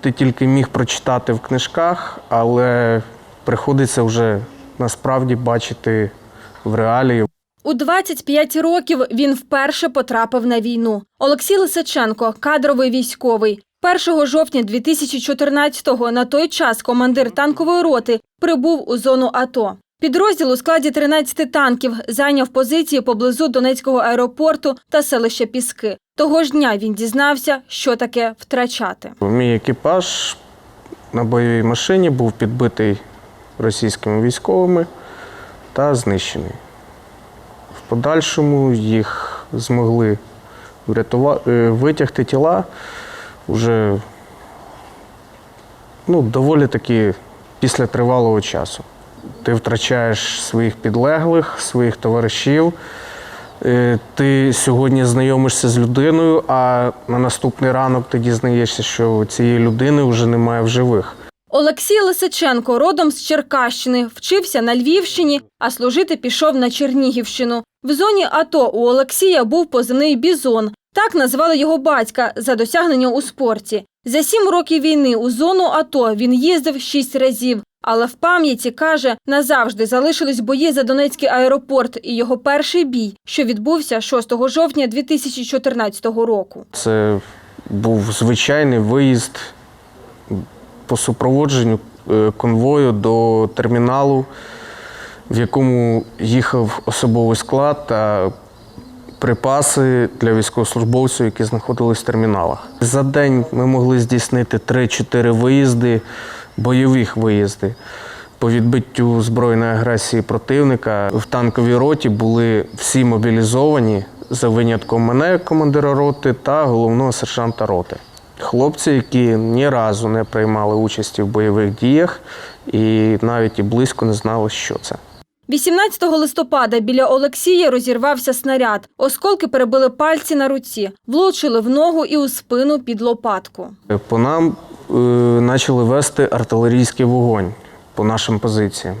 ти тільки міг прочитати в книжках, але приходиться вже насправді бачити в реалії. У 25 років він вперше потрапив на війну. Олексій Лисаченко – кадровий військовий. 1 жовтня 2014-го на той час командир танкової роти прибув у зону АТО. Підрозділ у складі 13 танків зайняв позиції поблизу Донецького аеропорту та селища Піски. Того ж дня він дізнався, що таке втрачати. Мій екіпаж на бойовій машині був підбитий російськими військовими та знищений. В подальшому їх змогли врятува... е, витягти тіла вже ну, доволі таки після тривалого часу. Ти втрачаєш своїх підлеглих, своїх товаришів. Е, Ти сьогодні знайомишся з людиною, а на наступний ранок ти дізнаєшся, що цієї людини вже немає в живих. Олексій Лисиченко родом з Черкащини, вчився на Львівщині, а служити пішов на Чернігівщину. В зоні АТО у Олексія був позивний «Бізон». Так назвали його батька за досягнення у спорті. За сім років війни у зону АТО він їздив шість разів. Але в пам'яті, каже, назавжди залишились бої за Донецький аеропорт і його перший бій, що відбувся 6 жовтня 2014 року. Це був звичайний виїзд по супроводженню е, конвою до терміналу, в якому їхав особовий склад та припаси для військовослужбовців, які знаходились в терміналах. За день ми могли здійснити 3-4 виїзди, бойових виїзди. По відбиттю збройної агресії противника в танковій роті були всі мобілізовані за винятком мене, командира роти, та головного сержанта роти. Хлопці, які ні разу не приймали участі в бойових діях і навіть і близько не знали, що це. 18 листопада біля Олексія розірвався снаряд. Осколки перебили пальці на руці, влучили в ногу і у спину під лопатку. По нам почали вести артилерійський вогонь по нашим позиціям.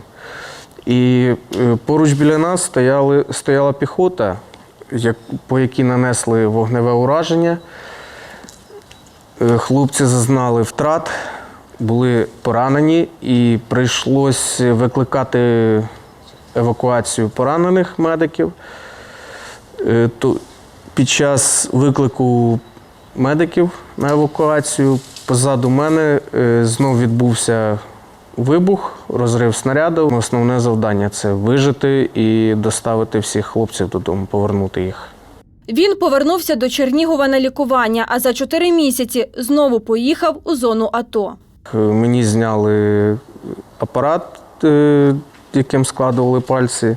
І е, поруч біля нас стояли, стояла піхота, як, по якій нанесли вогневе ураження. Е, Хлопці зазнали втрат, були поранені, і прийшлось викликати евакуацію поранених медиків. Е, Під час виклику медиків на евакуацію позаду мене е, знов відбувся вибух, розрив снаряду. Основне завдання це вижити і доставити всіх хлопців додому, повернути їх. Він повернувся до Чернігова на лікування, а за чотири місяці знову поїхав у зону АТО. Е, Мені зняли апарат, е, яким складували пальці.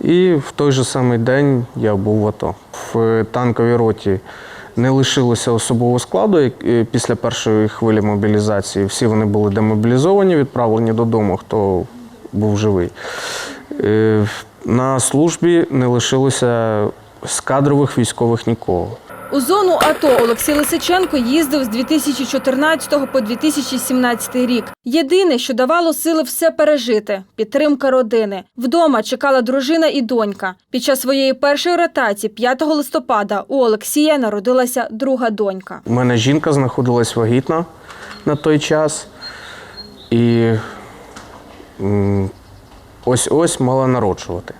І в той же самий день я був в АТО. В танковій роті не лишилося особового складу е, після першої хвилі мобілізації. Всі вони були демобілізовані, відправлені додому, хто був живий. Е, На службі не лишилося з кадрових військових нікого. У зону АТО Олексій Лисиченко їздив з 2014 по 2017 рік. Єдине, що давало сили все пережити – підтримка родини. Вдома чекала дружина і донька. Під час своєї першої ротації 5 листопада у Олексія народилася друга донька. У мене жінка знаходилась вагітна на той час. І ось-ось мала народжувати.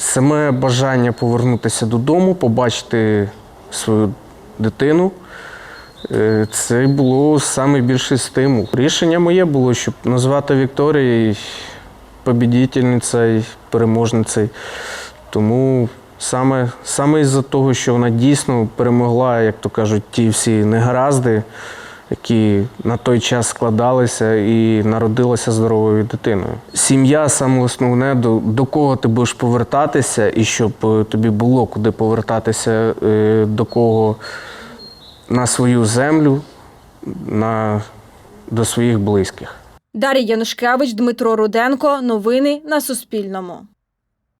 Саме бажання повернутися додому, побачити свою дитину. е, Це було найбільший стимул. Рішення моє було, щоб назвати Вікторією побідітельницею, переможницею. Тому саме, саме із-за того, що вона дійсно перемогла, як то кажуть, ті всі негаразди, які на той час складалися і народилася здоровою дитиною. Сім'я саме основне, до, до кого ти будеш повертатися, і щоб е, тобі було куди повертатися, е, до кого на свою землю, на, до своїх близьких. Дар'я Янушкевич, Дмитро Руденко. Новини на Суспільному.